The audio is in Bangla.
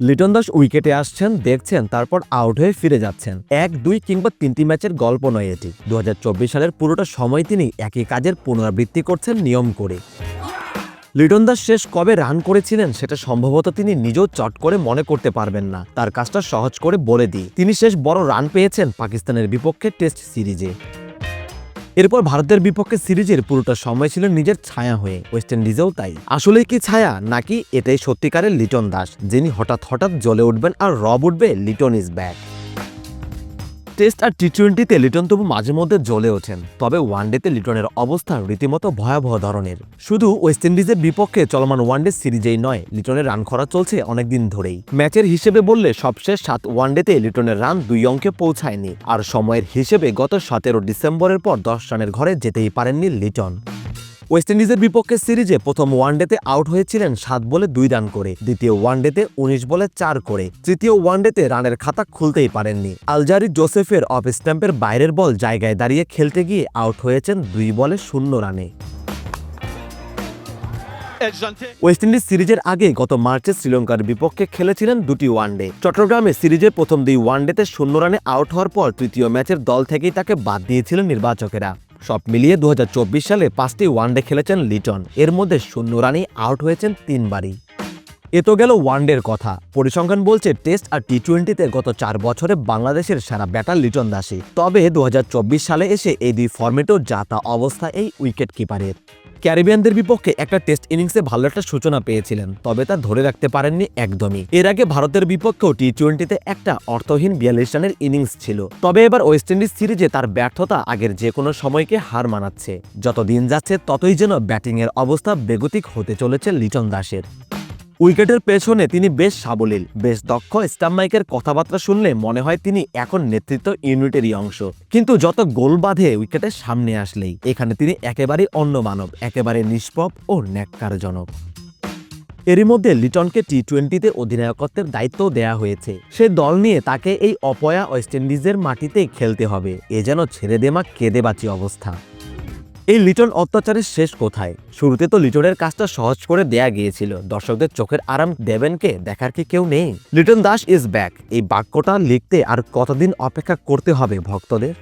লিটন দাস উইকেটে আসছেন, দেখছেন, তারপর আউট হয়ে ফিরে যাচ্ছেন। এক, দুই কিংবা তিনটি ম্যাচের গল্প নয় এটি। দু হাজার চব্বিশ সালের পুরোটা সময় তিনি একই কাজের পুনরাবৃত্তি করছেন নিয়ম করে। লিটন দাস শেষ কবে রান করেছিলেন সেটা সম্ভবত তিনি নিজেও চট করে মনে করতে পারবেন না। তার কাজটা সহজ করে বলে দিই। তিনি শেষ বড় রান পেয়েছেন পাকিস্তানের বিপক্ষে টেস্ট সিরিজে। এরপর ভারতের বিপক্ষে সিরিজের পুরোটা সময় ছিল নিজের ছায়া হয়ে ওয়েস্ট ইন্ডিজেও তাই। আসলে কি ছায়া, নাকি এটাই সত্যিকারের লিটন দাস, যিনি হঠাৎ হঠাৎ জ্বলে উঠবেন আর রব উঠবে লিটন ইজ ব্যাক? টেস্ট আর টি টোয়েন্টিতে লিটন তবু মাঝে মধ্যে জ্বলে ওঠেন, তবে ওয়ানডেতে লিটনের অবস্থা রীতিমতো ভয়াবহ ধরনের। শুধু ওয়েস্ট ইন্ডিজের বিপক্ষে চলমান ওয়ানডে সিরিজেই নয়, লিটনের রান খরা চলছে অনেকদিন ধরেই। ম্যাচের হিসেবে বললে সবশেষ সাত ওয়ানডেতে লিটনের রান দুই অঙ্কে পৌঁছায়নি, আর সময়ের হিসেবে গত সতেরো ডিসেম্বরের পর দশ রানের ঘরে যেতেই পারেননি লিটন। ওয়েস্ট ইন্ডিজের বিপক্ষে সিরিজে প্রথম ওয়ানডেতে আউট হয়েছিলেন সাত বলে দুই রান করে, দ্বিতীয় ওয়ানডেতে উনিশ বলে চার করে, তৃতীয় ওয়ানডেতে রানের খাতা খুলতেই পারেননি। আলজারি জোসেফের অফ স্ট্যাম্পের বাইরের বল জায়গায় দাঁড়িয়ে খেলতে গিয়ে আউট হয়েছেন দুই বলে শূন্য রানে। ওয়েস্ট ইন্ডিজ সিরিজের আগে গত মার্চে শ্রীলঙ্কার বিপক্ষে খেলেছিলেন দুটি ওয়ানডে। চট্টগ্রামে সিরিজের প্রথম দুই ওয়ানডেতে শূন্য রানে আউট হওয়ার পর তৃতীয় ম্যাচের দল থেকেই তাকে বাদ দিয়েছিলেন নির্বাচকেরা। সব মিলিয়ে দু হাজার চব্বিশ সালে পাঁচটি ওয়ানডে খেলেছেন লিটন। এর মধ্যে শূন্য রানে আউট হয়েছেন তিনবারই। এ তো গেল ওয়ানডের কথা। পরিসংখ্যান বলছে, টেস্ট আর টি টোয়েন্টিতে গত চার বছরে বাংলাদেশের সেরা ব্যাটার লিটন দাসী তবে দু হাজার চব্বিশ সালে এসে এই দুই ফর্মেটেও যাতা অবস্থা এই উইকেট কিপারের ক্যারিবিয়ানদের বিপক্ষে একটা টেস্ট ইনিংসে ভালো একটা সূচনা পেয়েছিলেন, তবে তা ধরে রাখতে পারেননি একদমই। এর আগে ভারতের বিপক্ষেও টি টোয়েন্টিতে একটা অর্থহীন বিয়াল্লিশ রানের ইনিংস ছিল, তবে এবার ওয়েস্ট ইন্ডিজ সিরিজে তার ব্যর্থতা আগের যে কোনো সময়কে হার মানাচ্ছে। যত দিন যাচ্ছে, ততই যেন ব্যাটিংয়ের অবস্থা বেগতিক হতে চলেছে লিটন দাসের। উইকেটের পেছনে তিনি বেশ সাবলীল, বেশ দক্ষ স্টাম্প কথাবার্তা শুনলে মনে হয় তিনি এখন নেতৃত্ব ইউনিটেরই অংশ। কিন্তু যত গোল বাঁধে উইকেটের সামনে আসলেই, এখানে তিনি একেবারেই অন্য মানব, একেবারে নিষ্পপ ও ন্যাক্কারজনক। এরই মধ্যে লিটনকে টি টোয়েন্টিতে অধিনায়কত্বের দায়িত্ব দেয়া হয়েছে। সে দল নিয়ে তাকে এই অপয়া ওয়েস্ট ইন্ডিজের মাটিতেই খেলতে হবে, এ যেন ছেড়ে দেমা কেঁদে বাঁচি অবস্থা। এই লিটন অত্যাচারের শেষ কোথায়? শুরুতে তো লিটনের কাজটা সহজ করে দেয়া গিয়েছিল। দর্শকদের চোখের আরাম দেবেনকে দেখার কি কেউ নেই? লিটন দাস ইজ ব্যাক এই বাক্যটা লিখতে আর কতদিন অপেক্ষা করতে হবে ভক্তদের?